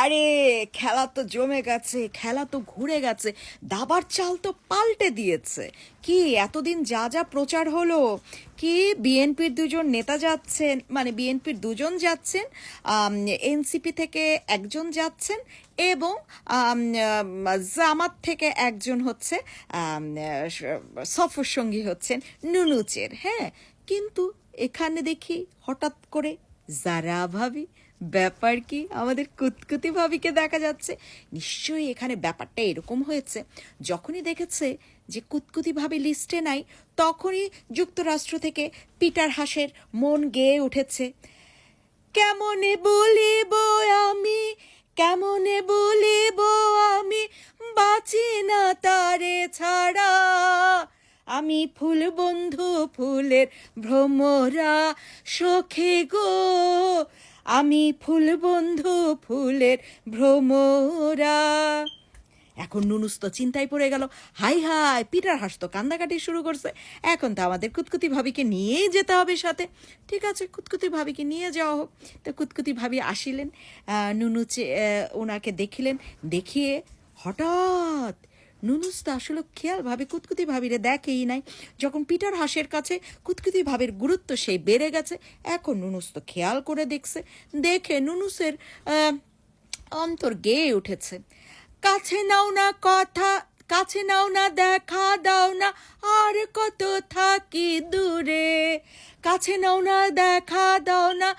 আরে, খেলা তো জমে গেছে, খেলা তো ঘুরে গেছে, দাবার চাল তো পাল্টে দিয়েছে। কি, এতদিন যা যা প্রচার হলো, কি বিএনপির দুজন নেতা যাচ্ছেন মানে বিএনপির দুজন যাচ্ছেন এনসিপি থেকে একজন যাচ্ছেন এবং জামাত থেকে একজন হচ্ছে সফর সঙ্গী হচ্ছেন নুনুচের হ্যাঁ? কিন্তু এখানে দেখি হঠাৎ করে যারা ভাবি ব্যাপার কি? আমাদের কুতকুতি ভাবিকে দেখা যাচ্ছে। নিশ্চয়ই এখানে ব্যাপারটা এরকম হয়েছে। যখনই দেখেছে যে কুতকুতি ভাবি লিস্টে নাই, তখনই যুক্তরাষ্ট্র থেকে পিটার হাসের মন গেয়ে উঠেছে। কেমনে বলিব আমি? কেমনে বলিব আমি? বাঁচি না তারে ছাড়া। আমি ফুল বন্ধু, ফুলের ভ্রমরা, সখে গো। আমি ফুল বন্ধু, ফুলের ভ্রমরা। এখন নুনুস তো চিন্তায় পড়ে গেল। হাই হাই, পিটার হাস তো কান্দাকাটি শুরু করছে। এখন তো আমাদের কুতকুতি ভাবিকে নিয়েই যেতে হবে সাথে। ঠিক আছে, কুতকুতি ভাবিকে নিয়ে যাওয়া হোক। তো কুতকুতি ভাবি আসিলেন। নুনু ওনাকে দেখিলেন। দেখিয়ে হঠাৎ নুনুস তো আসলে খেয়াল ভাবে, কুতকুতি ভাবিরে দেখেই নাই। যখন পিটার হাসের কাছে কুতকুতি ভাবের গুরুত্ব সেই বেড়ে গেছে, এখন নুনুস তো খেয়াল করে দেখছে, দেখে নুনুসের অন্তর গেয়ে উঠেছে। কাছে নাও না কথা, কাছে নাও না দেখা দাও না, আর কত থাকি দূরে। কাছে নাও না দেখা দাও না,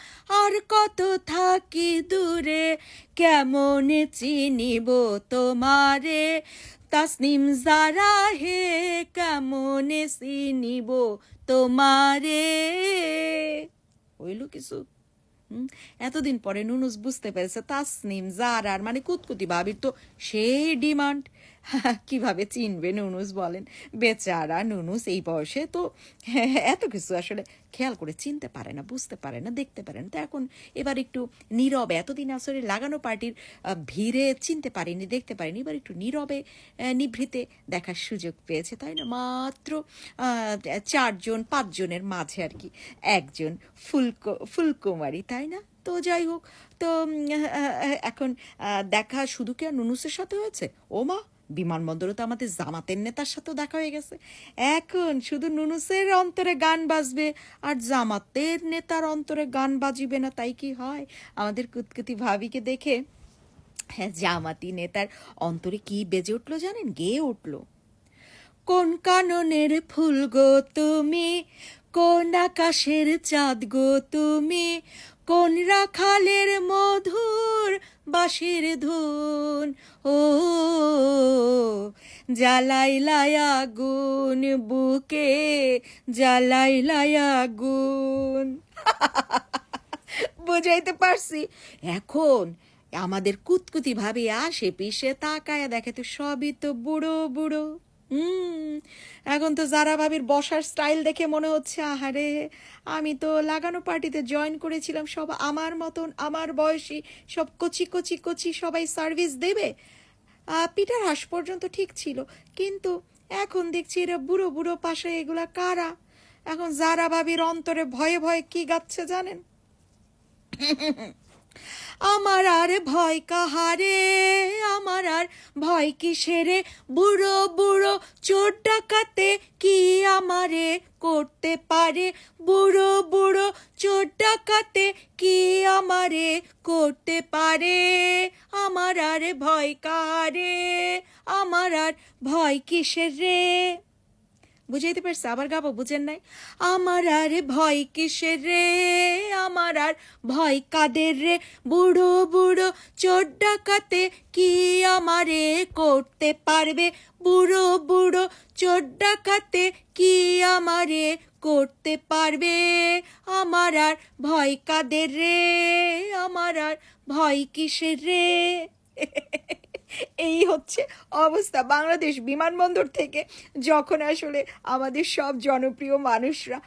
আর কত থাকি দূরে। কেমনে চিনিব তোমারে? তাসনিম জারা হে কেমনে চিনিব তোমারে? হইল কিছু? এতদিন পরে নুনুস বুঝতে পেরেছে তাসনিম জারার মানে কুতকুতি ভাবির তো সেই ডিমান্ড। কীভাবে চিনবে নুনুস বলেন? বেচারা নুনুস এই বয়সে তো এত কিছু আসলে খেয়াল করে চিনতে পারে না, বুঝতে পারে না, দেখতে পারে না। তো এখন এবার একটু নীরবে, এতদিন আসলে লাগানো পার্টির ভিড়ে চিনতে পারিনি, দেখতে পারিনি, এবার একটু নীরবে নিভৃতে দেখার সুযোগ পেয়েছে, তাই না? মাত্র চারজন, পাঁচজনের মাঝে আর কি, একজন ফুলকো, ফুলকুমারী, তাই না? তো যাই হোক, তো এখন দেখা শুধু কি আর নুনুসের সাথে হয়েছে? ও মা বিমানবন্দরে তো আমাদের জামাতের নেতার সাথেও দেখা হয়ে গেছে। এখন শুধু নুনুসের অন্তরে গান বাজবে আর জামাতের নেতার অন্তরে গান বাজিবে না, তাই কি হয়? আমাদের কুতকুতি ভাবিকে দেখে হ্যাঁ জামাতি নেতার অন্তরে কি বেজে উঠল জানেন? গেয়ে উঠল। কোন কাননের ফুল গো তুমি, কোন আকাশের চাঁদ গো তুমি কোন রাখালের মধুর বাঁশির ধুন? ও, জ্বালাই লায়া গুন বুকে জ্বালাই লায়া গুন বুঝাইতে পারছি। এখন আমাদের কুতকুতি ভাবে আসে পিসে তাকায়া দেখে তো সবই তো বুড়ো বুড়ো। হুম এখন তো যারা ভাবির বসার স্টাইল দেখে মনে হচ্ছে আহারে আমি তো লাগানো পার্টিতে জয়েন করেছিলাম সব আমার মতন আমার বয়সী সব কচি কচি কচি সবাই সার্ভিস দেবে। পিটার হাস পর্যন্ত ঠিক ছিল কিন্তু এখন দেখছি এরা বুড়ো বুড়ো পাশে এগুলা কারা? এখন যারা ভাবির অন্তরে ভয়ে ভয়ে কি গাচ্ছে জানেন? আমার আর ভয় কাহারে আমার ভয় কিসেরে বুড়ো বুড়ো, চোর ডাকাতে কি আমারে করতে পারে? বুড়ো বুড়ো, চোর ডাকাতে কি আমারে করতে পারে? আমার আর ভয় কারে? আমার আর ভয় কিসের রে? বুঝাইতে পারছে, আবার গাবো, বুঝেন নাই? আমার আর ভয় কিসের রে? আমার আর ভয় কাদের রে? বুড়ো বুড়ো, চোর ডাকাতে কি আমারে করতে পারবে? বুড়ো বুড়ো, চোর ডাকাতে কি আমারে করতে পারবে? আমার আর ভয় কাদের রে? আমার আর ভয় কিসের রে? এই হচ্ছে অবস্থা। বাংলাদেশ বিমানবন্দর থেকে যখন আসলে আমাদের সব জনপ্রিয় মানুষরা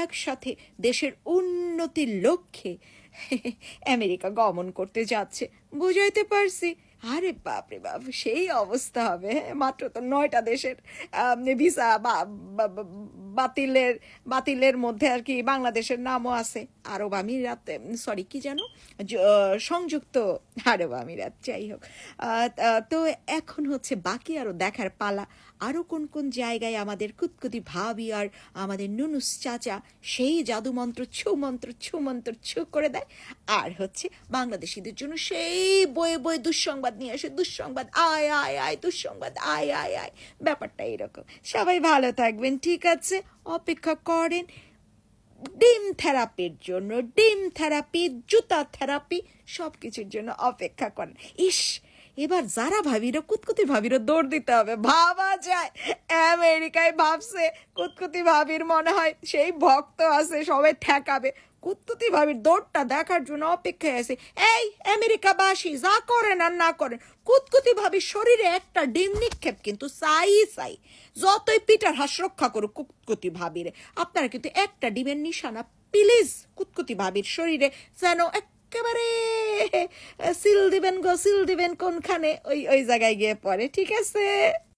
একসাথে দেশের উন্নতির লক্ষ্যে আমেরিকা গমন করতে যাচ্ছে বুঝাইতে পারছি। আরে বাপরে বাপ সেই অবস্থা হবে। হ্যাঁ, মাত্র তো নয়টা দেশের ভিসা বা বাতিলের বাতিলের মধ্যে আর কি বাংলাদেশের নামও আছে। আরব আমিরাত সরি কি যেন? সংযুক্ত আরব আমিরাত, যাই হোক। তো এখন হচ্ছে বাকি আরও দেখার পালা। আরও কোন কোন জায়গায় আমাদের কুতকুতি ভাবি আর আমাদের নুনুস চাচা সেই জাদু মন্ত্র ছু মন্ত্র ছু মন্ত্র ছু করে দেয়। আর হচ্ছে বাংলাদেশিদের জন্য সেই বয়ে বয়ে দুঃসংবাদ নিয়ে আসে। দুঃসংবাদ, আয় আয় আয়, দুঃসংবাদ, আয় আয় আয়। ব্যাপারটা এরকম। সবাই ভালো থাকবেন, ঠিক আছে? অপেক্ষা করেন। ডিম থেরাপির জন্য, ডিম থেরাপি, জুতা থেরাপি সব কিছুর জন্য অপেক্ষা করেন। ইস, এবার যারা ভাবির কুতকুতি ভাবিরও দৌড় দিতে হবে। ভাবা যায়। আমেরিকায় ভাবছে, কুতকুতি ভাবির মনে হয় সেই ভক্ত আছে, সবাই ঠেকাবে। কুতকুতি ভাবির দৌড়টা দেখার জন্য অপেক্ষায় আছে। এই আমেরিকাবাসী যা করেন আর না করেন, কুতকুতি ভাবির শরীরে একটা ডিম নিক্ষেপ কিন্তু সাই সাই। যতই পিটার হাস রক্ষা করুক কুতকুতি ভাবিরে। আপনারা কিন্তু একটা ডিমের নিশানা, প্লিজ কুতকুতি ভাবির শরীরে যেন একেবারে সিল দিবেন গো, সিল দিবেন কোনখানে? ওই ওই জায়গায় গিয়ে পড়ে, ঠিক আছে?